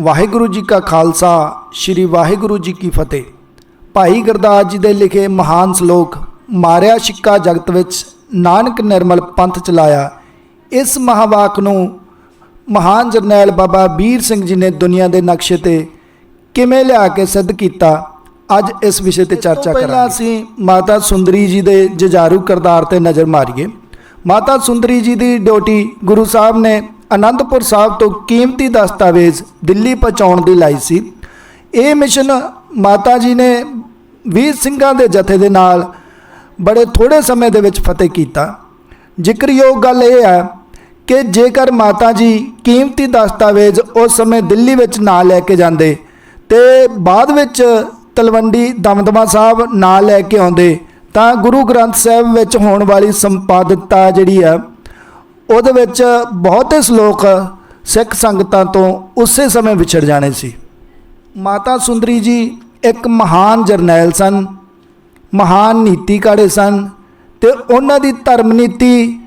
ਵਾਹਿਗੁਰੂ ਜੀ ਕਾ ਖਾਲਸਾ ਸ੍ਰੀ ਵਾਹਿਗੁਰੂ ਜੀ ਕੀ ਫਤਿਹ। ਭਾਈ ਗੁਰਦਾਸ ਜੀ ਦੇ ਲਿਖੇ ਮਹਾਨ ਸ਼ਲੋਕ ਮਾਰਿਆ ਸਿੱਕਾ ਜਗਤ ਵਿੱਚ ਨਾਨਕ ਨਿਰਮਲ ਪੰਥ ਚਲਾਇਆ ਇਸ ਮਹਾਵਾਕ ਨੂੰ ਮਹਾਨ ਜਰਨੈਲ ਬਾਬਾ ਵੀਰ ਸਿੰਘ ਜੀ ਨੇ ਦੁਨੀਆ ਦੇ ਨਕਸ਼ੇ ਤੇ ਕਿਵੇਂ ਲਿਆ ਕੇ ਸਿੱਧ ਕੀਤਾ ਅੱਜ ਇਸ ਵਿਸ਼ੇ ਤੇ ਚਰਚਾ ਕਰਾਂਗੇ। ਪਹਿਲਾਂ ਅਸੀਂ ਮਾਤਾ ਸੁੰਦਰੀ ਜੀ ਦੇ ਜਜਾਰੂ ਕਰਤਾਰ ਤੇ ਨਜ਼ਰ ਮਾਰੀਏ। ਮਾਤਾ ਸੁੰਦਰੀ ਜੀ ਦੀ ਡਿਊਟੀ ਗੁਰੂ ਸਾਹਿਬ ਨੇ ਅਨੰਦਪੁਰ ਸਾਹਿਬ ਤੋਂ ਕੀਮਤੀ ਦਸਤਾਵੇਜ਼ ਦਿੱਲੀ ਪਹੁੰਚਾਉਣ ਦੀ ਲਾਈ ਸੀ। ਇਹ ਮਿਸ਼ਨ ਮਾਤਾ ਜੀ ਨੇ ਵੀਰ ਸਿੰਘਾਂ ਦੇ ਜਥੇ ਦੇ ਨਾਲ ਬੜੇ ਥੋੜੇ ਸਮੇਂ ਦੇ ਵਿੱਚ ਫਤਿਹ ਕੀਤਾ। ਜ਼ਿਕਰਯੋਗ ਗੱਲ ਇਹ ਹੈ ਕਿ ਜੇਕਰ ਮਾਤਾ ਜੀ ਕੀਮਤੀ ਦਸਤਾਵੇਜ਼ ਉਸ ਸਮੇਂ ਦਿੱਲੀ ਵਿੱਚ ਨਾ ਲੈ ਕੇ ਜਾਂਦੇ, ਤੇ ਬਾਅਦ ਵਿੱਚ ਤਲਵੰਡੀ ਦਮਦਮਾ ਸਾਹਿਬ ਨਾ ਲੈ ਕੇ ਆਉਂਦੇ, ਤਾਂ ਗੁਰੂ ਗ੍ਰੰਥ ਸਾਹਿਬ ਵਿੱਚ ਹੋਣ ਵਾਲੀ ਸੰਪਾਦਕਤਾ ਜਿਹੜੀ ਆ ਉਹਦੇ ਵਿੱਚ ਬਹੁਤੇ ਸ਼ਲੋਕ ਸਿੱਖ ਸੰਗਤਾਂ ਤੋਂ ਉਸੇ ਸਮੇਂ ਵਿਛੜ ਜਾਣੇ ਸੀ। ਮਾਤਾ ਸੁੰਦਰੀ ਜੀ ਇੱਕ ਮਹਾਨ ਜਰਨੈਲ ਸਨ, ਮਹਾਨ ਨੀਤੀਕਾੜੇ ਸਨ ਤੇ ਉਹਨਾਂ ਦੀ ਧਰਮ ਨੀਤੀ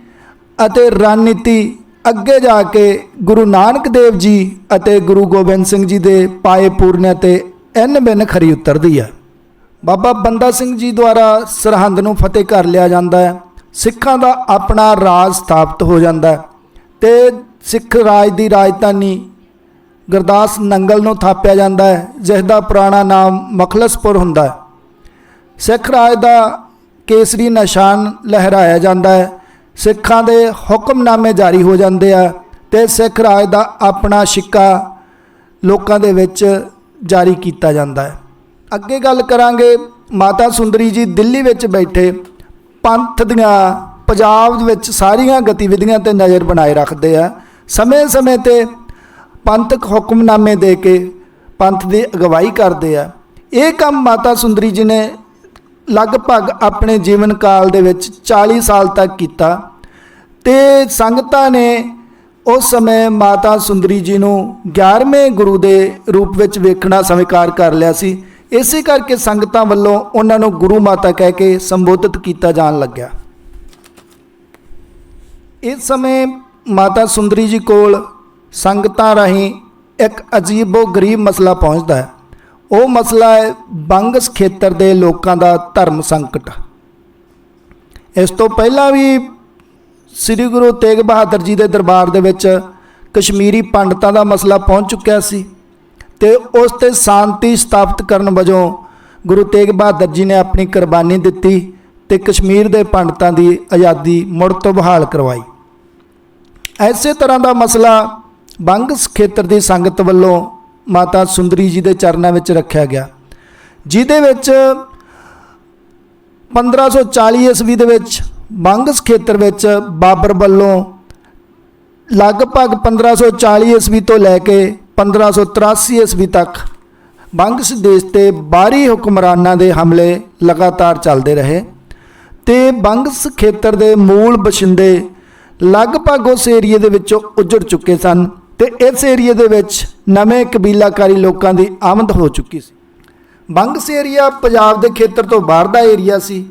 ਅਤੇ ਰਣਨੀਤੀ ਅੱਗੇ ਜਾ ਕੇ ਗੁਰੂ ਨਾਨਕ ਦੇਵ ਜੀ ਅਤੇ ਗੁਰੂ ਗੋਬਿੰਦ ਸਿੰਘ ਜੀ ਦੇ ਪਾਏ ਪੂਰਨਿਆਂ ਤੇ ਐਨ ਬਿਨ ਖਰੀ ਉਤਰਦੀ ਹੈ। ਬਾਬਾ ਬੰਦਾ ਸਿੰਘ ਜੀ ਦੁਆਰਾ ਸਰਹੰਦ ਨੂੰ ਫਤਿਹ ਕਰ ਲਿਆ ਜਾਂਦਾ ਹੈ। ਸਿੱਖਾਂ ਦਾ ਆਪਣਾ ਰਾਜ ਸਥਾਪਿਤ ਹੋ ਜਾਂਦਾ ਹੈ। ਤੇ ਸਿੱਖ ਰਾਜ ਦੀ ਰਾਜਧਾਨੀ ਗੁਰਦਾਸ ਨੰਗਲ ਨੂੰ ਥਾਪਿਆ ਜਾਂਦਾ ਹੈ ਜਿਸ ਦਾ ਪੁਰਾਣਾ ਨਾਮ ਮਖਲਸਪੁਰ ਹੁੰਦਾ ਹੈ। ਸਿੱਖ ਰਾਜ ਦਾ ਕੇਸਰੀ ਨਿਸ਼ਾਨ ਲਹਿਰਾਇਆ ਜਾਂਦਾ ਹੈ। ਸਿੱਖਾਂ ਦੇ ਹੁਕਮਨਾਮੇ ਜਾਰੀ ਹੋ ਜਾਂਦੇ ਆ ਤੇ ਸਿੱਖ ਰਾਜ ਦਾ ਆਪਣਾ ਸਿੱਕਾ ਲੋਕਾਂ ਦੇ ਵਿੱਚ ਜਾਰੀ ਕੀਤਾ ਜਾਂਦਾ ਹੈ। ਅੱਗੇ ਗੱਲ ਕਰਾਂਗੇ ਮਾਤਾ ਸੁੰਦਰੀ ਜੀ ਦਿੱਲੀ ਵਿੱਚ ਬੈਠੇ ਪੰਥ ਦੀਆਂ, ਪੰਜਾਬ ਦੇ ਵਿੱਚ ਸਾਰੀਆਂ ਗਤੀਵਿਧੀਆਂ ਤੇ ਨਜ਼ਰ ਬਣਾਏ ਰੱਖਦੇ ਆ। ਸਮੇਂ-ਸਮੇਂ ਤੇ ਪੰਥਕ ਹੁਕਮਨਾਮੇ ਦੇ ਕੇ ਪੰਥ ਦੀ ਅਗਵਾਈ ਕਰਦੇ ਆ। ਇਹ ਕੰਮ ਮਾਤਾ ਸੁੰਦਰੀ ਜੀ ਨੇ ਲਗਭਗ ਆਪਣੇ ਜੀਵਨ ਕਾਲ ਦੇ ਵਿੱਚ 40 ਸਾਲ ਤੱਕ ਕੀਤਾ ਤੇ ਸੰਗਤਾਂ ਨੇ ਉਸ ਸਮੇਂ ਮਾਤਾ ਸੁੰਦਰੀ ਜੀ ਨੂੰ 11ਵੇਂ ਗੁਰੂ ਦੇ ਰੂਪ ਵਿੱਚ ਵੇਖਣਾ ਸਵੀਕਾਰ ਕਰ ਲਿਆ ਸੀ। ਇਸੇ ਕਰਕੇ ਸੰਗਤਾਂ ਵੱਲੋਂ ਉਹਨਾਂ ਨੂੰ ਗੁਰੂ ਮਾਤਾ ਕਹਿ ਕੇ ਸੰਬੋਧਿਤ ਕੀਤਾ ਜਾਣ ਲੱਗਿਆ। ਇਸ ਸਮੇਂ ਮਾਤਾ ਸੁੰਦਰੀ ਜੀ ਕੋਲ ਸੰਗਤਾਂ ਰਾਹੀਂ ਇੱਕ ਅਜੀਬੋ ਗਰੀਬ ਮਸਲਾ ਪਹੁੰਚਦਾ ਹੈ। ਉਹ ਮਸਲਾ ਹੈ ਬੰਗਸ ਖੇਤਰ ਦੇ ਲੋਕਾਂ ਦਾ ਧਰਮ ਸੰਕਟ। ਇਸ ਤੋਂ ਪਹਿਲਾਂ ਵੀ ਸ੍ਰੀ ਗੁਰੂ ਤੇਗ ਬਹਾਦਰ ਜੀ ਦੇ ਦਰਬਾਰ ਦੇ ਵਿੱਚ ਕਸ਼ਮੀਰੀ ਪੰਡਤਾਂ ਦਾ ਮਸਲਾ ਪਹੁੰਚ ਚੁੱਕਿਆ ਸੀ। ਤੇ ਉਸ ਤੇ ਸ਼ਾਂਤੀ ਸਥਾਪਿਤ ਕਰਨ ਵਜੋਂ ਗੁਰੂ ਤੇਗ ਬਹਾਦਰ ਜੀ ਨੇ ਆਪਣੀ ਕੁਰਬਾਨੀ ਦਿੱਤੀ ਤੇ ਕਸ਼ਮੀਰ ਦੇ ਪੰਡਤਾਂ ਦੀ ਆਜ਼ਾਦੀ ਮੁੜ ਤੋਂ ਬਹਾਲ ਕਰਵਾਈ। ਐਸੇ ਤਰ੍ਹਾਂ ਦਾ ਮਸਲਾ ਬੰਗਸ ਖੇਤਰ ਦੀ ਸੰਗਤ ਵੱਲੋਂ ਮਾਤਾ ਸੁੰਦਰੀ ਜੀ ਦੇ ਚਰਨਾਂ ਵਿੱਚ ਰੱਖਿਆ ਗਿਆ, ਜਿਹਦੇ ਵਿੱਚ 1540 ਈਸਵੀ ਦੇ ਵਿੱਚ ਬੰਗਸ ਖੇਤਰ ਵਿੱਚ ਬਾਬਰ ਵੱਲੋਂ ਲਗਭਗ 1540 ਈਸਵੀ ਤੋਂ ਲੈ ਕੇ 1583 ਈਸਵੀ ਤੱਕ ਬੰਗਸ ਦੇਸ਼ ਤੇ ਬਾਹਰੀ ਹੁਕਮਰਾਨਾਂ ਦੇ ਹਮਲੇ ਲਗਾਤਾਰ ਚੱਲਦੇ ਰਹੇ ਤੇ ਬੰਗਸ ਖੇਤਰ ਦੇ ਮੂਲ ਬਸ਼ਿੰਦੇ ਲਗਭਗ ਉਸ ਏਰੀਏ ਦੇ ਵਿੱਚੋਂ ਉੱਜੜ ਚੁੱਕੇ ਸਨ ਤੇ ਇਸ ਏਰੀਏ ਦੇ ਵਿੱਚ ਨਵੇਂ ਕਬੀਲਾਕਾਰੀ ਲੋਕਾਂ ਦੀ ਆਮਦ ਹੋ ਚੁੱਕੀ ਸੀ। ਬੰਗਸ ਏਰੀਆ ਪੰਜਾਬ ਦੇ ਖੇਤਰ ਤੋਂ ਬਾਹਰ ਦਾ ਏਰੀਆ ਸੀ।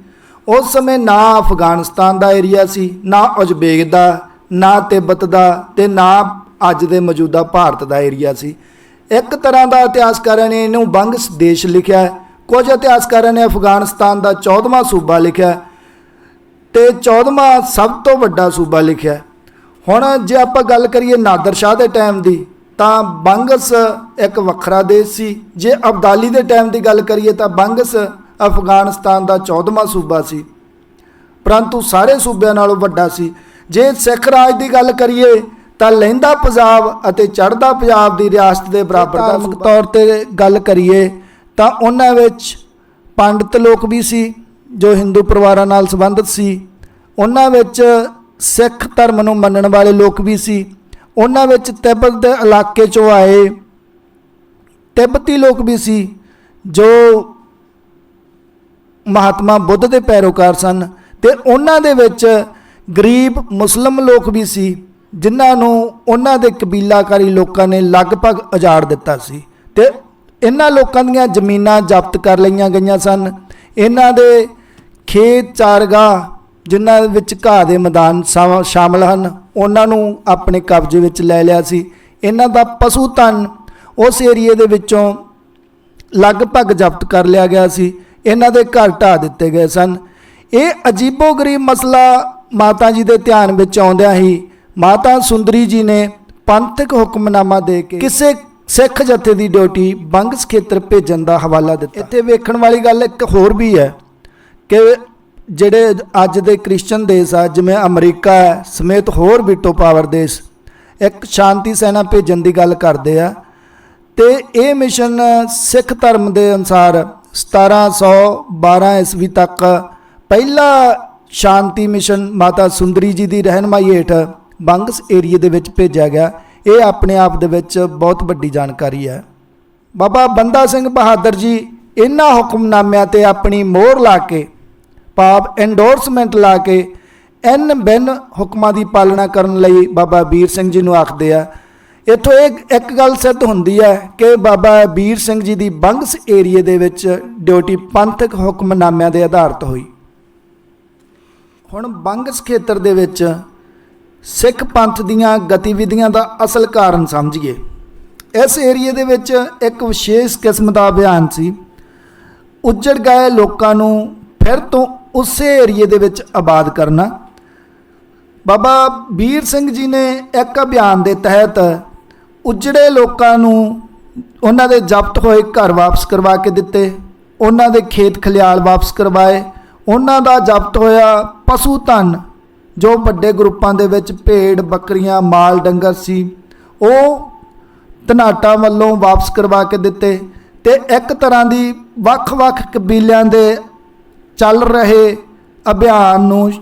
ਉਸ ਸਮੇਂ ਨਾ ਅਫਗਾਨਿਸਤਾਨ ਦਾ ਏਰੀਆ ਸੀ, ਨਾ ਉਜ਼ਬੇਕ ਦਾ, ਨਾ ਤਿੱਬਤ ਦਾ ਤੇ ਨਾ ਅੱਜ ਦੇ ਮੌਜੂਦਾ ਭਾਰਤ ਦਾ ਏਰੀਆ ਸੀ। ਇੱਕ ਤਰ੍ਹਾਂ ਦਾ ਇਤਿਹਾਸਕਾਰਾਂ ਨੇ ਇਹਨੂੰ ਬੰਗਸ ਦੇਸ਼ ਲਿਖਿਆ ਕੁਝ ਇਤਿਹਾਸਕਾਰਾਂ ਨੇ ਅਫਗਾਨਿਸਤਾਨ ਦਾ 14ਵਾਂ ਸੂਬਾ ਲਿਖਿਆ ਹੈ ਤੇ 14ਵਾਂ ਸਭ ਤੋਂ ਵੱਡਾ ਸੂਬਾ ਲਿਖਿਆ ਹੁਣ ਜੇ ਆਪਾਂ ਗੱਲ ਕਰੀਏ ਨਾਦਰ ਸ਼ਾਹ ਦੇ ਟਾਈਮ ਦੀ, ਤਾਂ ਬੰਗਸ ਇੱਕ ਵੱਖਰਾ ਦੇਸ਼ ਸੀ। ਜੇ ਅਬਦਾਲੀ ਦੇ ਟਾਈਮ ਦੀ ਗੱਲ ਕਰੀਏ, ਤਾਂ ਬੰਗਸ ਅਫਗਾਨਿਸਤਾਨ ਦਾ 14ਵਾਂ ਸੂਬਾ ਸੀ। ਪਰੰਤੂ ਸਾਰੇ ਸੂਬਿਆਂ ਨਾਲੋਂ ਵੱਡਾ ਸੀ। ਜੇ ਸਿੱਖ ਰਾਜ ਦੀ ਗੱਲ ਕਰੀਏ ਤਾਂ ਲਹਿੰਦਾ ਪੰਜਾਬ ਅਤੇ ਚੜ੍ਹਦਾ ਪੰਜਾਬ ਦੀ ਰਿਆਸਤ ਦੇ ਬਰਾਬਰ ਦਾ ਧਾਰਮਿਕ ਤੌਰ ਤੇ ਗੱਲ ਕਰੀਏ ਤਾਂ ਉਹਨਾਂ ਵਿੱਚ ਪੰਡਤ ਲੋਕ ਵੀ ਸੀ ਜੋ ਹਿੰਦੂ ਪਰਿਵਾਰਾਂ ਨਾਲ ਸੰਬੰਧਿਤ ਸੀ। ਉਹਨਾਂ ਵਿੱਚ ਸਿੱਖ ਧਰਮ ਨੂੰ ਮੰਨਣ ਵਾਲੇ ਲੋਕ ਵੀ ਸੀ। ਉਹਨਾਂ ਵਿੱਚ ਤਿੱਬਤ ਦੇ ਇਲਾਕੇ ਚੋਂ ਆਏ ਤਿੱਬਤੀ ਲੋਕ ਵੀ ਸੀ ਜੋ ਮਹਾਤਮਾ ਬੁੱਧ ਦੇ ਪੈਰੋਕਾਰ ਸਨ। ਤੇ ਉਹਨਾਂ ਦੇ ਵਿੱਚ ਗਰੀਬ ਮੁਸਲਮ ਲੋਕ ਵੀ ਸੀ। ਜਿਨ੍ਹਾਂ ਨੂੰ ਉਹਨਾਂ ਦੇ ਕਬੀਲਾਕਾਰੀ ਲੋਕਾਂ ਨੇ ਲਗਭਗ ਉਜਾੜ ਦਿੱਤਾ ਸੀ ਤੇ ਇਹਨਾਂ ਲੋਕਾਂ ਦੀਆਂ ਜ਼ਮੀਨਾਂ ਜ਼ਬਤ ਕਰ ਲਈਆਂ ਗਈਆਂ ਸਨ। ਇਹਨਾਂ ਦੇ ਖੇਤ ਚਾਰਗਾਹ, ਜਿਨ੍ਹਾਂ ਵਿੱਚ ਘਾਹ ਦੇ ਮੈਦਾਨ ਸ਼ਾ- ਸ਼ਾਮਲ ਹਨ, ਉਹਨਾਂ ਨੂੰ ਆਪਣੇ ਕਬਜ਼ੇ ਵਿੱਚ ਲੈ ਲਿਆ ਸੀ। ਇਹਨਾਂ ਦਾ ਪਸ਼ੂ ਧਨ ਉਸ ਏਰੀਏ ਦੇ ਵਿੱਚੋਂ ਲਗਭਗ ਜ਼ਬਤ ਕਰ ਲਿਆ ਗਿਆ ਸੀ। ਇਹਨਾਂ ਦੇ ਘਰ ਢਾਹ ਦਿੱਤੇ ਗਏ ਸਨ। ਇਹ ਅਜੀਬੋ-ਗਰੀਬ ਮਸਲਾ ਮਾਤਾ ਜੀ ਦੇ ਧਿਆਨ ਵਿੱਚ ਆਉਂਦਿਆਂ ਹੀ ਮਾਤਾ ਸੁੰਦਰੀ ਜੀ ਨੇ ਪੰਥਕ ਹੁਕਮਨਾਮਾ ਦੇ ਕੇ ਕਿਸੇ ਸਿੱਖ ਜਥੇ ਦੀ ਡਿਊਟੀ ਬੰਗਸ ਖੇਤਰ ਭੇਜਣ ਦਾ ਹਵਾਲਾ ਦਿੱਤਾ। ਇੱਥੇ ਵੇਖਣ ਵਾਲੀ ਗੱਲ ਇੱਕ ਹੋਰ ਵੀ ਹੈ ਕਿ ਜਿਹੜੇ ਅੱਜ ਦੇ ਕ੍ਰਿਸਚੀਅਨ ਦੇਸ਼ ਆ, ਜਿਵੇਂ ਅਮਰੀਕਾ ਹੈ, ਸਮੇਤ ਹੋਰ ਵੀਟੋ ਪਾਵਰ ਦੇਸ਼, ਇੱਕ ਸ਼ਾਂਤੀ ਸੈਨਾ ਭੇਜਣ ਦੀ ਗੱਲ ਕਰਦੇ ਆ। ਤੇ ਇਹ ਮਿਸ਼ਨ ਸਿੱਖ ਧਰਮ ਦੇ ਅਨੁਸਾਰ 1712 ਈਸਵੀ ਤੱਕ ਪਹਿਲਾ ਸ਼ਾਂਤੀ ਮਿਸ਼ਨ ਮਾਤਾ ਸੁੰਦਰੀ ਜੀ ਦੀ ਰਹਿਨਮਾਈ ਹੇਠ ਬੰਗਸ ਏਰੀਏ ਦੇ ਵਿੱਚ ਭੇਜਿਆ ਗਿਆ। ਇਹ ਆਪਣੇ ਆਪ ਦੇ ਵਿੱਚ ਬਹੁਤ ਵੱਡੀ ਜਾਣਕਾਰੀ ਹੈ। ਬਾਬਾ ਬੰਦਾ ਸਿੰਘ ਬਹਾਦਰ ਜੀ, ਇਹਨਾਂ ਹੁਕਮਨਾਮਿਆਂ ਤੇ ਆਪਣੀ ਮੋਹਰ ਲਾ ਕੇ, ਪਾਪ ਐਂਡੋਰਸਮੈਂਟ ਲਾ ਕੇ, ਐਨ ਬਿਨ ਹੁਕਮਾਂ ਦੀ ਪਾਲਣਾ ਕਰਨ ਲਈ ਬਾਬਾ ਵੀਰ ਸਿੰਘ ਜੀ ਨੂੰ ਆਖਦੇ ਆ। ਇੱਥੋਂ ਇਹ ਇੱਕ ਗੱਲ ਸਿੱਧ ਹੁੰਦੀ ਹੈ ਕਿ ਬਾਬਾ ਵੀਰ ਸਿੰਘ ਜੀ ਦੀ ਬੰਗਸ ਏਰੀਏ ਦੇ ਵਿੱਚ ਡਿਊਟੀ ਪੰਥਕ ਹੁਕਮਨਾਮਿਆਂ ਦੇ ਆਧਾਰਿਤ ਹੋਈ। ਹੁਣ ਬੰਗਸ ਖੇਤਰ ਦੇ ਵਿੱਚ ਸਿੱਖ ਪੰਥ ਦੀਆਂ ਗਤੀਵਿਧੀਆਂ ਦਾ ਅਸਲ ਕਾਰਨ ਸਮਝੀਏ। ਇਸ ਏਰੀਏ ਦੇ ਵਿੱਚ ਇੱਕ ਵਿਸ਼ੇਸ਼ ਕਿਸਮ ਦਾ ਅਭਿਆਨ ਸੀ। ਉੱਜੜ ਗਏ ਲੋਕਾਂ ਨੂੰ ਫਿਰ ਤੋਂ ਉਸੇ ਏਰੀਏ ਦੇ ਵਿੱਚ ਆਬਾਦ ਕਰਨਾ। ਬਾਬਾ ਵੀਰ ਸਿੰਘ ਜੀ ਨੇ ਇੱਕ ਅਭਿਆਨ ਦੇ ਤਹਿਤ ਉੱਜੜੇ ਲੋਕਾਂ ਨੂੰ ਉਹਨਾਂ ਦੇ ਜ਼ਬਤ ਹੋਏ ਘਰ ਵਾਪਸ ਕਰਵਾ ਕੇ ਦਿੱਤੇ। ਉਹਨਾਂ ਦੇ ਖੇਤ ਖਲਿਆਲ ਵਾਪਸ ਕਰਵਾਏ। ਉਹਨਾਂ ਦਾ ਜ਼ਬਤ ਹੋਇਆ ਪਸ਼ੂ ਧਨ। ਜੋ ਵੱਡੇ ਗਰੁੱਪਾਂ ਦੇ ਵਿੱਚ ਭੇਡ, ਬੱਕਰੀਆਂ, ਮਾਲ, ਡੰਗਰ ਸੀ, ਉਹ ਧਨਾਟਾ ਵੱਲੋਂ ਵਾਪਸ ਕਰਵਾ ਕੇ ਦਿੱਤੇ ਤੇ ਇੱਕ ਤਰ੍ਹਾਂ ਦੀ ਵੱਖ-ਵੱਖ ਕਬੀਲਿਆਂ ਦੇ ਚੱਲ ਰਹੇ ਅਭਿਆਨ ਨੂੰ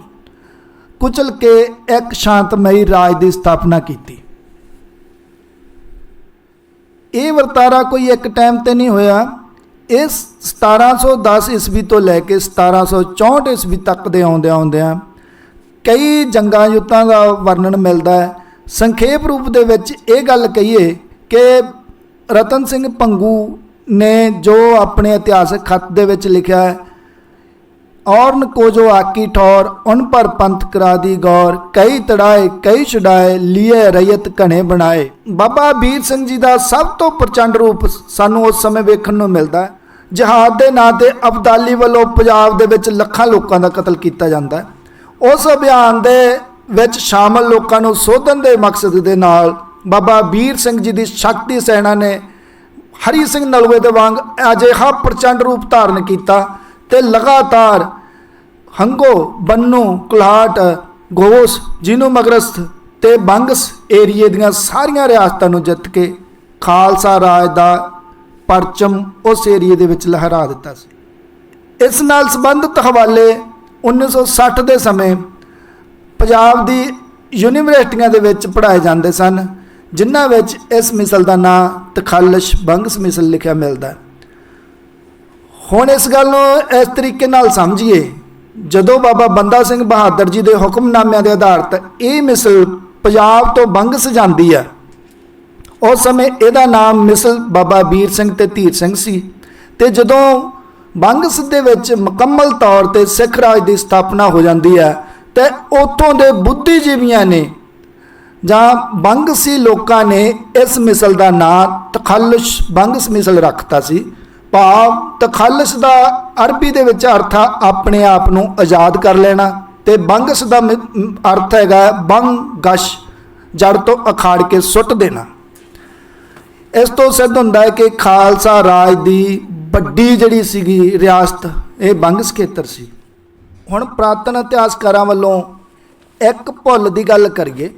ਕੁਚਲ ਕੇ ਇੱਕ ਸ਼ਾਂਤਮਈ ਰਾਜ ਦੀ ਸਥਾਪਨਾ ਕੀਤੀ। ਇਹ ਵਰਤਾਰਾ ਕੋਈ ਇੱਕ ਟਾਈਮ ਤੇ ਨਹੀਂ ਹੋਇਆ। ਇਸ 1710 ਈਸਵੀ ਤੋਂ ਲੈ ਕੇ 1764 ਈਸਵੀ ਤੱਕ ਦੇ ਆਉਂਦਿਆਂ ਆਉਂਦਿਆਂ ਕਈ ਜੰਗਾਂ ਯੁੱਤਾਂ ਦਾ ਵਰਣਨ ਮਿਲਦਾ ਹੈ। ਸੰਖੇਪ ਰੂਪ ਦੇ ਵਿੱਚ ਇਹ ਗੱਲ ਕਹੀਏ ਕਿ ਰਤਨ ਸਿੰਘ ਪੰਗੂ ਨੇ ਜੋ ਆਪਣੇ ਇਤਿਹਾਸਕ ਖੱਤ ਦੇ ਵਿੱਚ ਲਿਖਿਆ ਹੈ, ਔਰਨ ਕੋ ਜੋ ਆਕੀ ਠੌਰ ਉਨ ਪਰ ਪੰਥ ਕਰਾ ਦੀ ਗੌਰ, ਕਈ ਤੜਾਏ, ਕਈ ਛਡਾਏ, ਲੀਏ ਰਯਤ ਘਣੇ ਬਣਾਏ। ਬਾਬਾ ਵੀਰ ਸਿੰਘ ਜੀ ਦਾ ਸਭ ਤੋਂ ਪ੍ਰਚੰਡ ਰੂਪ ਸਾਨੂੰ ਉਸ ਸਮੇਂ ਵੇਖਣ ਨੂੰ ਮਿਲਦਾ ਹੈ ਜਹਾਦ ਦੇ ਨਾਂ ਤੇ ਅਬਦਾਲੀ ਵੱਲੋਂ ਪੰਜਾਬ ਦੇ ਵਿੱਚ ਲੱਖਾਂ ਲੋਕਾਂ ਦਾ ਕਤਲ ਕੀਤਾ ਜਾਂਦਾ ਹੈ। ਉਸ ਅਭਿਆਨ ਦੇ ਵਿੱਚ ਸ਼ਾਮਲ ਲੋਕਾਂ ਨੂੰ ਸੋਧਣ ਦੇ ਮਕਸਦ ਦੇ ਨਾਲ ਬਾਬਾ ਵੀਰ ਸਿੰਘ ਜੀ ਦੀ ਸ਼ਕਤੀ ਸੈਨਾ ਨੇ ਹਰੀ ਸਿੰਘ ਨਲਵੇ ਦੇ ਵਾਂਗ ਅਜਿਹਾ ਪ੍ਰਚੰਡ ਰੂਪ ਧਾਰਨ ਕੀਤਾ ਤੇ ਲਗਾਤਾਰ ਹੰਗੋ, ਬੰਨੂ, ਕੁਲਾਟ ਗੋਸ ਜਿਹਨੂੰ ਮਗਰਸਥ ਤੇ ਬੰਗਸ ਏਰੀਏ ਦੀਆਂ ਸਾਰੀਆਂ ਰਿਆਸਤਾਂ ਨੂੰ ਜਿੱਤ ਕੇ ਖਾਲਸਾ ਰਾਜ ਦਾ ਪਰਚਮ ਉਸ ਏਰੀਏ ਦੇ ਵਿੱਚ ਲਹਿਰਾ ਦਿੱਤਾ ਸੀ। ਇਸ ਨਾਲ ਸੰਬੰਧਿਤ ਹਵਾਲੇ 1960 ਦੇ ਸਮੇਂ ਪੰਜਾਬ ਦੀ ਯੂਨੀਵਰਸਿਟੀਆਂ ਦੇ ਵਿੱਚ ਪੜ੍ਹਾਏ ਜਾਂਦੇ ਸਨ, ਜਿਨ੍ਹਾਂ ਵਿੱਚ ਇਸ ਮਿਸਲ ਦਾ ਨਾਂ ਤਖਲਸ਼ ਬੰਗਸ ਮਿਸਲ ਲਿਖਿਆ ਮਿਲਦਾ ਹੁਣ ਇਸ ਗੱਲ ਨੂੰ ਇਸ ਤਰੀਕੇ ਨਾਲ ਸਮਝੀਏ, ਜਦੋਂ ਬਾਬਾ ਬੰਦਾ ਸਿੰਘ ਬਹਾਦਰ ਜੀ ਦੇ ਹੁਕਮਨਾਮਿਆਂ ਦੇ ਆਧਾਰ ਤੇ ਇਹ ਮਿਸਲ ਪੰਜਾਬ ਤੋਂ ਬੰਗਸ ਜਾਂਦੀ ਹੈ, ਉਸ ਸਮੇਂ ਇਹਦਾ ਨਾਮ ਮਿਸਲ ਬਾਬਾ ਵੀਰ ਸਿੰਘ ਤੇ ਧੀਰ ਸਿੰਘ ਸੀ ਤੇ ਜਦੋਂ ਬੰਗਸ ਦੇ ਵਿੱਚ ਮੁਕੰਮਲ ਤੌਰ ਤੇ ਸਿੱਖ ਰਾਜ ਦੀ ਸਥਾਪਨਾ ਹੋ ਜਾਂਦੀ ਹੈ ਤੇ ਉੱਥੋਂ ਦੇ ਬੁੱਧੀਜੀਵੀਆਂ ਨੇ ਜਾਂ ਬੰਗਸੀ ਲੋਕਾਂ ਨੇ ਇਸ ਮਿਸਲ ਦਾ ਨਾਂ ਤਖਲਸ਼, ਬੰਗਸ ਮਿਸਲ ਰੱਖਤਾ ਸੀ। ਭਾਵ ਤਖਲਸ਼ ਦਾ ਅਰਬੀ ਦੇ ਵਿੱਚ ਅਰਥ ਆ ਆਪਣੇ ਆਪ ਨੂੰ ਆਜ਼ਾਦ ਕਰ ਲੈਣਾ ਤੇ ਬੰਗਸ ਦਾ ਮ- ਅਰਥ ਹੈਗਾ ਬੰਗਸ਼, ਜੜ ਤੋਂ ਅਖਾੜ ਕੇ ਸੁੱਟ ਦੇਣਾ। ਇਸ ਤੋਂ ਸਿੱਧ ਹੁੰਦਾ ਹੈ ਕਿ ਖਾਲਸਾ ਰਾਜ ਦੀ ਵੱਡੀ ਜਿਹੜੀ ਸੀਗੀ ਰਿਆਸਤ, ਇਹ ਬੰਗਸ ਖੇਤਰ ਸੀ। ਹੁਣ ਪ੍ਰਾਤਨ ਇਤਿਹਾਸਕਾਰਾਂ ਵੱਲੋਂ ਇੱਕ ਭੁੱਲ ਦੀ ਗੱਲ ਕਰੀਏ।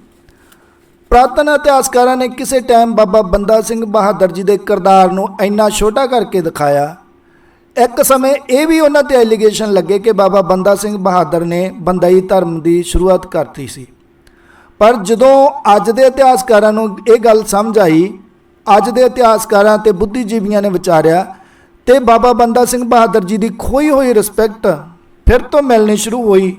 ਪ੍ਰਾਤਨ ਇਤਿਹਾਸਕਾਰਾਂ ਨੇ ਕਿਸੇ ਟਾਈਮ ਬਾਬਾ ਬੰਦਾ ਸਿੰਘ ਬਹਾਦਰ ਜੀ ਦੇ ਕਿਰਦਾਰ ਨੂੰ ਇੰਨਾ ਛੋਟਾ ਕਰਕੇ ਦਿਖਾਇਆ। ਇੱਕ ਸਮੇਂ ਇਹ ਵੀ ਉਹਨਾਂ ਤੇ ਐਲੀਗੇਸ਼ਨ ਲੱਗੇ ਕਿ ਬਾਬਾ ਬੰਦਾ ਸਿੰਘ ਬਹਾਦਰ ਨੇ ਬੰਦਾਈ ਧਰਮ ਦੀ ਸ਼ੁਰੂਆਤ ਕਰਤੀ ਸੀ। ਪਰ ਜਦੋਂ ਅੱਜ ਦੇ ਇਤਿਹਾਸਕਾਰਾਂ ਨੂੰ ਇਹ ਗੱਲ ਸਮਝ ਆਈ, ਅੱਜ ਦੇ ਇਤਿਹਾਸਕਾਰਾਂ ਤੇ ਬੁੱਧੀਜੀਵੀਆਂ ਨੇ ਵਿਚਾਰਿਆ ਤੇ ਬਾਬਾ ਬੰਦਾ ਸਿੰਘ ਬਹਾਦਰ ਜੀ ਦੀ ਖੋਈ ਹੋਈ ਰਿਸਪੈਕਟ ਫਿਰ ਤੋਂ ਮਿਲਣੀ ਸ਼ੁਰੂ ਹੋਈ।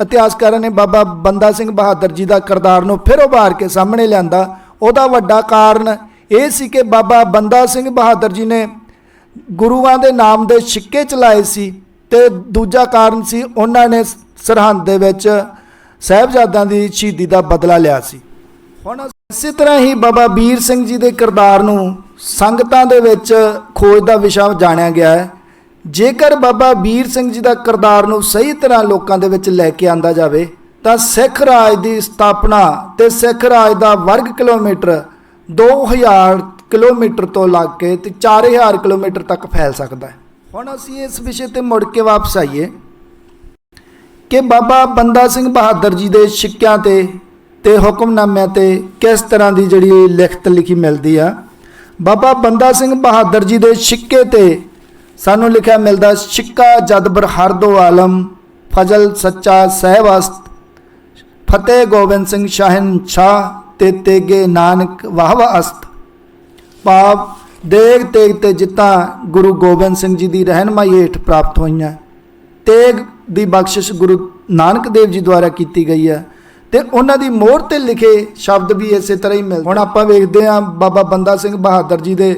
ਇਤਿਹਾਸਕਾਰਾਂ ਨੇ ਬਾਬਾ ਬੰਦਾ ਸਿੰਘ ਬਹਾਦਰ ਜੀ ਦਾ ਕਿਰਦਾਰ ਨੂੰ ਫਿਰ ਉਭਾਰ ਕੇ ਸਾਹਮਣੇ ਲਿਆਂਦਾ। ਉਹਦਾ ਵੱਡਾ ਕਾਰਨ ਇਹ ਸੀ ਕਿ ਬਾਬਾ ਬੰਦਾ ਸਿੰਘ ਬਹਾਦਰ ਜੀ ਨੇ ਗੁਰੂਆਂ ਦੇ ਨਾਮ ਦੇ ਸਿੱਕੇ ਚਲਾਏ ਸੀ ਤੇ ਦੂਜਾ ਕਾਰਨ ਸੀ ਉਹਨਾਂ ਨੇ ਸਰਹੰਦ ਦੇ ਵਿੱਚ ਸਾਹਿਬਜ਼ਾਦਿਆਂ ਦੀ ਸ਼ਹੀਦੀ ਦਾ ਬਦਲਾ ਲਿਆ ਸੀ। ਹੁਣ ਇਸੇ ਤਰ੍ਹਾਂ ਹੀ ਬਾਬਾ ਵੀਰ ਸਿੰਘ ਜੀ ਦੇ ਕਿਰਦਾਰ ਨੂੰ ਸੰਗਤਾਂ ਦੇ ਵਿੱਚ ਖੋਜ ਦਾ ਵਿਸ਼ਾ ਜਾਣਿਆ ਗਿਆ ਹੈ। ਜੇਕਰ ਬਾਬਾ ਵੀਰ ਸਿੰਘ ਜੀ ਦਾ ਕਿਰਦਾਰ ਨੂੰ ਸਹੀ ਤਰ੍ਹਾਂ ਲੋਕਾਂ ਦੇ ਵਿੱਚ ਲੈ ਕੇ ਆਂਦਾ ਜਾਵੇ, ਤਾਂ ਸਿੱਖ ਰਾਜ ਦੀ ਸਥਾਪਨਾ ਤੇ ਸਿੱਖ ਰਾਜ ਦਾ ਵਰਗ ਕਿਲੋਮੀਟਰ 2000 ਕਿਲੋਮੀਟਰ ਤੋਂ ਲੱਗ ਕੇ ਤੇ 4000 ਕਿਲੋਮੀਟਰ ਤੱਕ ਫੈਲ ਸਕਦਾ ਹੈ। ਹੁਣ ਅਸੀਂ ਇਸ ਵਿਸ਼ੇ ਤੇ ਮੁੜ ਕੇ ਵਾਪਸ ਆਈਏ ਕਿ ਬਾਬਾ ਬੰਦਾ ਸਿੰਘ ਬਹਾਦਰ ਜੀ ਦੇ ਸਿੱਕਿਆਂ ਤੇ ਤੇ ਹੁਕਮਨਾਮਿਆਂ ਤੇ ਕਿਸ ਤਰ੍ਹਾਂ ਦੀ ਜਿਹੜੀ ਲਿਖਤ ਲਿਖੀ ਮਿਲਦੀ ਆ? ਬਾਬਾ ਬੰਦਾ ਸਿੰਘ ਬਹਾਦਰ ਜੀ ਦੇ ਸਿੱਕੇ ਤੇ ਸਾਨੂੰ ਲਿਖਿਆ ਮਿਲਦਾ ਸਿੱਕਾ ਜਦਬਰ ਹਰਦੋ ਆਲਮ, ਫਜ਼ਲ ਸੱਚਾ ਸਹਿਵਸਤ, ਫਤਿਹ ਗੋਬਿੰਦ ਸਿੰਘ ਸ਼ਾਹਨ ਸ਼ਾਹਿਨਸ਼ਾਹ ਤੇ ਤੇਗੇ ਨਾਨਕ ਵਾਹਵਾ ਅਸਤ। ਪਾਪ ਦੇਗ ਤੇਗ ਤੇ ਜਿੱਤਾਂ ਗੁਰੂ ਗੋਬਿੰਦ ਸਿੰਘ ਜੀ ਦੀ ਰਹਿਨਮਾਈ ਹੇਠ ਪ੍ਰਾਪਤ ਹੋਈਆਂ। ਤੇਗ ਦੀ ਬਖਸ਼ਿਸ਼ ਗੁਰੂ ਨਾਨਕ ਦੇਵ ਜੀ ਦੁਆਰਾ ਕੀਤੀ ਗਈ ਹੈ। ਤੇ ਉਹਨਾਂ ਦੀ ਮੋਹਰ ਤੇ ਲਿਖੇ ਸ਼ਬਦ ਵੀ ਇਸੇ ਤਰ੍ਹਾਂ ਹੀ ਮਿਲਦੇ। ਹੁਣ ਆਪਾਂ ਵੇਖਦੇ ਹਾਂ ਬਾਬਾ ਬੰਦਾ ਸਿੰਘ ਬਹਾਦਰ ਜੀ ਦੇ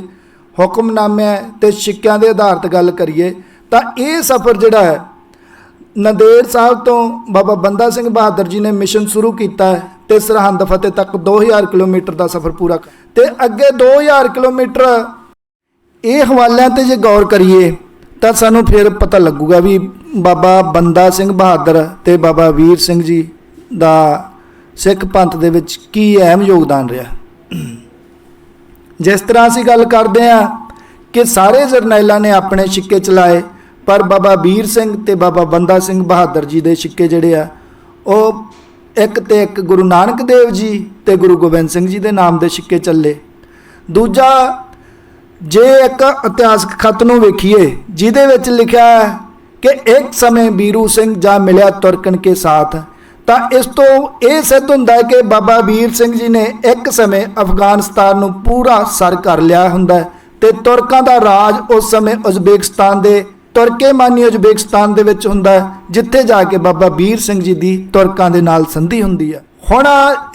ਹੁਕਮਨਾਮਿਆਂ ਤੇ ਸਿੱਕਿਆਂ ਦੇ ਆਧਾਰ ਤੇ ਗੱਲ ਕਰੀਏ ਤਾਂ ਇਹ ਸਫ਼ਰ ਜਿਹੜਾ ਹੈ, ਨੰਦੇੜ ਸਾਹਿਬ ਤੋਂ ਬਾਬਾ ਬੰਦਾ ਸਿੰਘ ਬਹਾਦਰ ਜੀ ਨੇ ਮਿਸ਼ਨ ਸ਼ੁਰੂ ਕੀਤਾ ਹੈ ਤੇ ਸਰਹੰਦ ਫਤਿਹ ਤੱਕ 2000 ਕਿਲੋਮੀਟਰ ਦਾ ਸਫ਼ਰ ਪੂਰਾ ਕਰ- ਤੇ ਅੱਗੇ 2000 ਕਿਲੋਮੀਟਰ ਇਹ ਹਵਾਲਿਆਂ ਤੇ ਜੇ ਗੌਰ ਕਰੀਏ ਤਾਂ ਸਾਨੂੰ ਫਿਰ ਪਤਾ ਲੱਗੂਗਾ ਵੀ ਬਾਬਾ ਬੰਦਾ ਸਿੰਘ ਬਹਾਦਰ ਤੇ ਬਾਬਾ ਵੀਰ ਸਿੰਘ ਜੀ ਦਾ ਸਿੱਖ ਪੰਥ ਦੇ ਵਿੱਚ ਕੀ ਅਹਿਮ ਯੋਗਦਾਨ ਰਿਹਾ? ਜਿਸ ਤਰ੍ਹਾਂ ਅਸੀਂ ਗੱਲ ਕਰਦੇ ਹਾਂ ਕਿ ਸਾਰੇ ਜਰਨੈਲਾਂ ਨੇ ਆਪਣੇ ਸਿੱਕੇ ਚਲਾਏ, ਪਰ ਬਾਬਾ ਵੀਰ ਸਿੰਘ ਤੇ ਬਾਬਾ ਬੰਦਾ ਸਿੰਘ ਬਹਾਦਰ ਜੀ ਦੇ ਸਿੱਕੇ ਜਿਹੜੇ ਆ, ਉਹ ਇੱਕ ਤੇ ਇੱਕ ਗੁਰੂ ਨਾਨਕ ਦੇਵ ਜੀ ਤੇ ਗੁਰੂ ਗੋਬਿੰਦ ਸਿੰਘ ਜੀ ਦੇ ਨਾਮ ਦੇ ਸਿੱਕੇ ਚੱਲੇ। ਦੂਜਾ, ਜੇ ਇੱਕ ਇਤਿਹਾਸਕ ਖਤ ਨੂੰ ਵੇਖੀਏ, ਜਿਹਦੇ ਵਿੱਚ ਲਿਖਿਆ ਹੈ ਕਿ ਇੱਕ ਸਮੇਂ ਬੀਰੂ ਸਿੰਘ ਜਾ ਮਿਲਿਆ ਤੁਰਕਨ ਕੇ ਸਾਥ ਤਾਂ ਇਸ ਤੋਂ ਇਹ ਸਿੱਧ ਹੁੰਦਾ ਹੈ ਕਿ ਬਾਬਾ ਵੀਰ ਸਿੰਘ ਜੀ ਨੇ ਇੱਕ ਸਮੇਂ ਅਫਗਾਨਿਸਤਾਨ ਨੂੰ ਪੂਰਾ ਸਰ ਕਰ ਲਿਆ ਹੁੰਦਾ ਹੈ ਤੇ ਤੁਰਕਾਂ ਦਾ ਰਾਜ ਉਸ ਸਮੇਂ ਉਜ਼ਬੇਕਿਸਤਾਨ ਦੇ ਤੁਰਕੇਮਾਨੀ ਉਜ਼ਬੇਕਿਸਤਾਨ ਦੇ ਵਿੱਚ ਹੁੰਦਾ ਜਿੱਥੇ ਜਾ ਕੇ ਬਾਬਾ ਵੀਰ ਸਿੰਘ ਜੀ ਦੀ ਤੁਰਕਾਂ ਦੇ ਨਾਲ ਸੰਧੀ ਹੁੰਦੀ ਹੈ। ਹੁਣ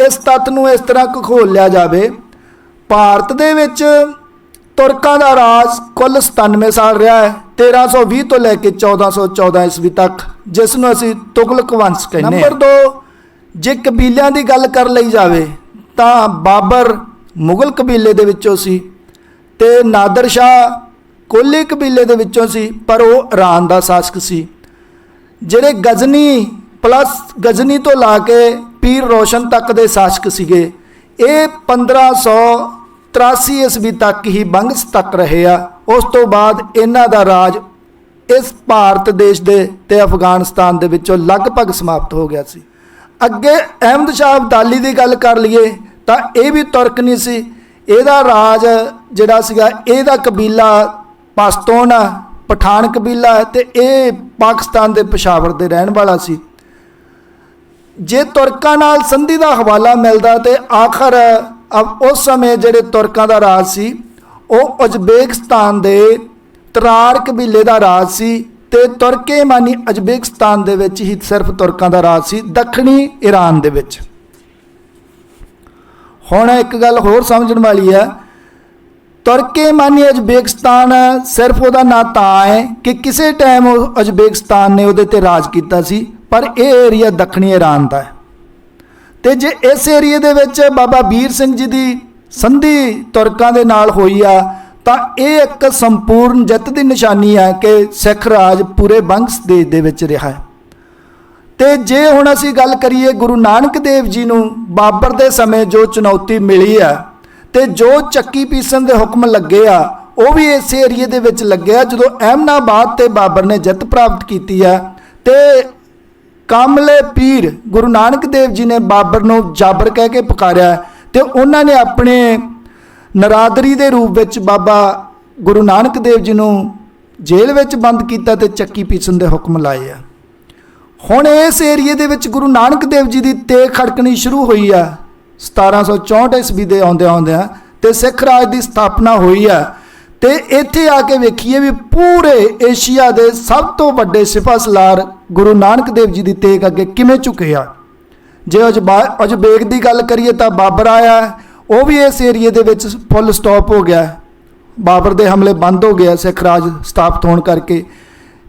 ਇਸ ਤੱਤ ਨੂੰ ਇਸ ਤਰ੍ਹਾਂ ਖੋਲ ਲਿਆ ਜਾਵੇ, ਭਾਰਤ ਦੇ ਵਿੱਚ ਤੁਰਕਾਂ ਦਾ ਰਾਜ ਕੁੱਲ 97 ਸਾਲ ਰਿਹਾ ਹੈ 1320 ਤੋਂ ਲੈ ਕੇ 1414 ਈਸਵੀ ਤੱਕ, ਜਿਸ ਨੂੰ ਅਸੀਂ ਤੁਗਲਕ ਵੰਸ਼ ਕਹਿੰਦੇ ਹਾਂ। ਨੰਬਰ 2 ਜੇ ਕਬੀਲਿਆਂ ਦੀ ਗੱਲ ਕਰ ਲਈ ਜਾਵੇ, ਤਾਂ ਬਾਬਰ ਮੁਗਲ ਕਬੀਲੇ ਦੇ ਵਿੱਚੋਂ ਸੀ ਤੇ ਨਾਦਰ ਸ਼ਾਹ ਕੋਲੀ ਕਬੀਲੇ ਦੇ ਵਿੱਚੋਂ ਸੀ, ਪਰ ਉਹ ਇਰਾਨ ਦਾ ਸ਼ਾਸਕ ਸੀ। ਜਿਹੜੇ ਗਜ਼ਨੀ ਪਲੱਸ ਗਜ਼ਨੀ ਤੋਂ ਲਾ ਕੇ ਪੀਰ ਰੋਸ਼ਨ ਤੱਕ ਦੇ ਸ਼ਾਸਕ ਸੀਗੇ, ਇਹ 1583 ਈਸਵੀ ਤੱਕ ਹੀ ਬੰਗਸ ਤੱਕ ਰਹੇ ਆ। ਉਸ ਤੋਂ ਬਾਅਦ ਇਹਨਾਂ ਦਾ ਰਾਜ ਇਸ ਭਾਰਤ ਦੇਸ਼ ਦੇ ਤੇ ਅਫਗਾਨਿਸਤਾਨ ਦੇ ਵਿੱਚੋਂ ਲਗਭਗ ਸਮਾਪਤ ਹੋ ਗਿਆ ਸੀ। ਅੱਗੇ ਅਹਿਮਦ ਸ਼ਾਹ ਅਬਦਾਲੀ ਦੀ ਗੱਲ ਕਰ ਲਈਏ ਤਾਂ ਇਹ ਵੀ ਤੁਰਕ ਨਹੀਂ ਸੀ। ਇਹਦਾ ਰਾਜ ਜਿਹੜਾ ਸੀਗਾ, ਇਹਦਾ ਕਬੀਲਾ ਪਸ਼ਤੂਨ ਆ, ਪਠਾਨ ਕਬੀਲਾ ਹੈ ਤੇ ਇਹ ਪਾਕਿਸਤਾਨ ਦੇ ਪਸ਼ਾਵਰ ਦੇ ਰਹਿਣ ਵਾਲਾ ਸੀ। ਜੇ ਤੁਰਕਾਂ ਨਾਲ ਸੰਧੀ ਦਾ ਹਵਾਲਾ ਮਿਲਦਾ ਤੇ ਆਖਰ ਉਸ ਸਮੇਂ ਜਿਹੜੇ ਤੁਰਕਾਂ ਦਾ ਰਾਜ ਸੀ, ਉਹ ਉਜ਼ਬੇਕਿਸਤਾਨ ਦੇ ਤਰਾਰ ਕਬੀਲੇ ਦਾ ਰਾਜ ਸੀ ਤੇ ਤੁਰਕੇਮਾਨੀ ਉਜ਼ਬੇਕਿਸਤਾਨ ਦੇ ਵਿੱਚ ਹੀ ਸਿਰਫ ਤੁਰਕਾਂ ਦਾ ਰਾਜ ਸੀ, ਦੱਖਣੀ ਈਰਾਨ ਦੇ ਵਿੱਚ। ਹੁਣ ਇੱਕ ਗੱਲ ਹੋਰ ਸਮਝਣ ਵਾਲੀ ਹੈ ਤੁਰਕੇਮਾਨੀ ਉਜ਼ਬੇਕਿਸਤਾਨ ਸਿਰਫ ਉਹਦਾ ਨਾਂ ਤਾਂ ਹੈ ਕਿ ਕਿਸੇ ਟਾਈਮ ਉਹ ਉਜ਼ਬੇਕਿਸਤਾਨ ਨੇ ਉਹਦੇ ਤੇ ਰਾਜ ਕੀਤਾ ਸੀ, ਪਰ ਇਹ ਏਰੀਆ ਦੱਖਣੀ ਈਰਾਨ ਦਾ ਹੈ। ਤੇ ਜੇ ਇਸ ਏਰੀਏ ਦੇ ਵਿੱਚ ਬਾਬਾ ਵੀਰ ਸਿੰਘ ਜੀ ਦੀ ਸੰਧੀ ਤੁਰਕਾਂ ਦੇ ਨਾਲ ਹੋਈ ਆ, ਤਾਂ ਇਹ ਇੱਕ ਸੰਪੂਰਨ ਜਿੱਤ ਦੀ ਨਿਸ਼ਾਨੀ ਹੈ ਕਿ ਸਿੱਖ ਰਾਜ ਪੂਰੇ ਬੰਗਸ ਦੇਸ਼ ਦੇ ਵਿੱਚ ਰਿਹਾ ਹੈ। ਤੇ ਜੇ ਹੁਣ ਅਸੀਂ ਗੱਲ ਕਰੀਏ ਗੁਰੂ ਨਾਨਕ ਦੇਵ ਜੀ ਨੂੰ, ਬਾਬਰ ਦੇ ਸਮੇਂ ਜੋ ਚੁਣੌਤੀ ਮਿਲੀ ਆ ਤੇ ਜੋ ਚੱਕੀ ਪੀਸਣ ਦੇ ਹੁਕਮ ਲੱਗੇ ਆ, ਉਹ ਵੀ ਇਸ ਏਰੀਏ ਦੇ ਵਿੱਚ ਲੱਗਿਆ ਜਦੋਂ ਅਹਿਮਨਾਬਾਦ ਤੇ ਬਾਬਰ ਨੇ ਜਿੱਤ ਪ੍ਰਾਪਤ ਕੀਤੀ ਆ। ਤੇ ਕਾਮਲੇ ਪੀਰ ਗੁਰੂ ਨਾਨਕ ਦੇਵ ਜੀ ਨੇ ਬਾਬਰ ਨੂੰ ਜਾਬਰ ਕਹਿ ਕੇ ਪੁਕਾਰਿਆ ਤੇ ਉਹਨਾਂ ਨੇ ਆਪਣੇ ਨਰਾਦਰੀ ਦੇ ਰੂਪ ਵਿੱਚ ਬਾਬਾ ਗੁਰੂ ਨਾਨਕ ਦੇਵ ਜੀ ਨੂੰ ਜੇਲ੍ਹ ਵਿੱਚ ਬੰਦ ਕੀਤਾ ਤੇ ਚੱਕੀ ਪੀਸਣ ਦੇ ਹੁਕਮ ਲਾਏ ਆ। ਹੁਣ ਇਸ ਏਰੀਏ ਦੇ ਵਿੱਚ ਗੁਰੂ ਨਾਨਕ ਦੇਵ ਜੀ ਦੀ ਤੇਗ ਖੜਕਣੀ ਸ਼ੁਰੂ ਹੋਈ ਆ। 1764 ਈਸਵੀ ਦੇ ਆਉਂਦੇ ਆਉਂਦਿਆਂ ਤੇ ਸਿੱਖ ਰਾਜ ਦੀ ਸਥਾਪਨਾ ਹੋਈ ਆ। ਤੇ ਇੱਥੇ ਆ ਕੇ ਵੇਖੀਏ ਵੀ ਪੂਰੇ ਏਸ਼ੀਆ ਦੇ ਸਭ ਤੋਂ ਵੱਡੇ ਸਿਪਾਹ ਸਲਾਰ ਗੁਰੂ ਨਾਨਕ ਦੇਵ ਜੀ ਦੀ ਤੇਗ ਅੱਗੇ ਕਿਵੇਂ ਝੁਕੇ ਆ। ਜੇ ਉਜ਼ਬਾ ਉਜ਼ਬੇਕ ਦੀ ਗੱਲ ਕਰੀਏ ਤਾਂ ਬਾਬਰ ਆਇਆ, ਉਹ ਵੀ ਇਸ ਏਰੀਏ ਦੇ ਵਿੱਚ ਫੁੱਲ ਸਟਾਪ ਹੋ ਗਿਆ। ਬਾਬਰ ਦੇ ਹਮਲੇ ਬੰਦ ਹੋ ਗਏ ਸਿੱਖ ਰਾਜ ਸਥਾਪਿਤ ਹੋਣ ਕਰਕੇ।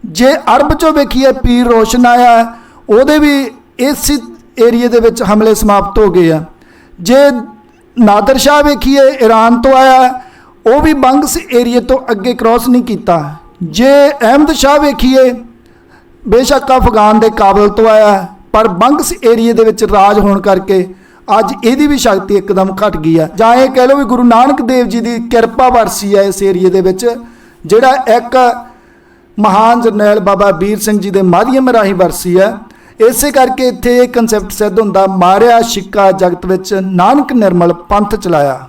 ਜੇ ਅਰਬ ਚੋਂ ਵੇਖੀਏ, ਪੀਰ ਰੋਸ਼ਨ ਆਇਆ, ਉਹਦੇ ਵੀ ਇਸ ਏਰੀਏ ਦੇ ਵਿੱਚ ਹਮਲੇ ਸਮਾਪਤ ਹੋ ਗਏ ਆ। ਜੇ ਨਾਦਰ ਸ਼ਾਹ ਵੇਖੀਏ ਈਰਾਨ ਤੋਂ ਆਇਆ ਉਹ ਵੀ ਬੰਗਸ ਏਰੀਏ ਤੋਂ ਅੱਗੇ ਕ੍ਰਾਸ ਨਹੀਂ ਕੀਤਾ। ਜੇ ਅਹਿਮਦ ਸ਼ਾਹ ਵੇਖੀਏ, ਬੇਸ਼ੱਕ ਅਫਗਾਨ ਦੇ ਕਾਬਲ ਤੋਂ ਆਇਆ, ਪਰ ਬੰਗਸ ਏਰੀਏ ਦੇ ਵਿੱਚ ਰਾਜ ਹੋਣ ਕਰਕੇ ਅੱਜ ਇਹਦੀ ਵੀ ਸ਼ਕਤੀ ਇੱਕਦਮ ਘਟ ਗਈ ਆ ਜਾਂ ਇਹ ਕਹਿ ਲਓ ਵੀ ਗੁਰੂ ਨਾਨਕ ਦੇਵ ਜੀ ਦੀ ਕਿਰਪਾ ਵਰਸੀ ਹੈ ਇਸ ਏਰੀਏ ਦੇ ਵਿੱਚ, ਜਿਹੜਾ ਇੱਕ ਮਹਾਨ ਜਰਨੈਲ ਬਾਬਾ ਵੀਰ ਸਿੰਘ ਜੀ ਦੇ ਮਾਧਿਅਮ ਰਾਹੀਂ ਵਰਸੀ ਹੈ। ਇਸੇ ਕਰਕੇ ਇੱਥੇ ਇਹ ਕਨਸੈਪਟ ਸਿੱਧ ਹੁੰਦਾ, ਮਾਰਿਆ ਸਿੱਕਾ ਜਗਤ ਵਿੱਚ ਨਾਨਕ ਨਿਰਮਲ ਪੰਥ ਚਲਾਇਆ।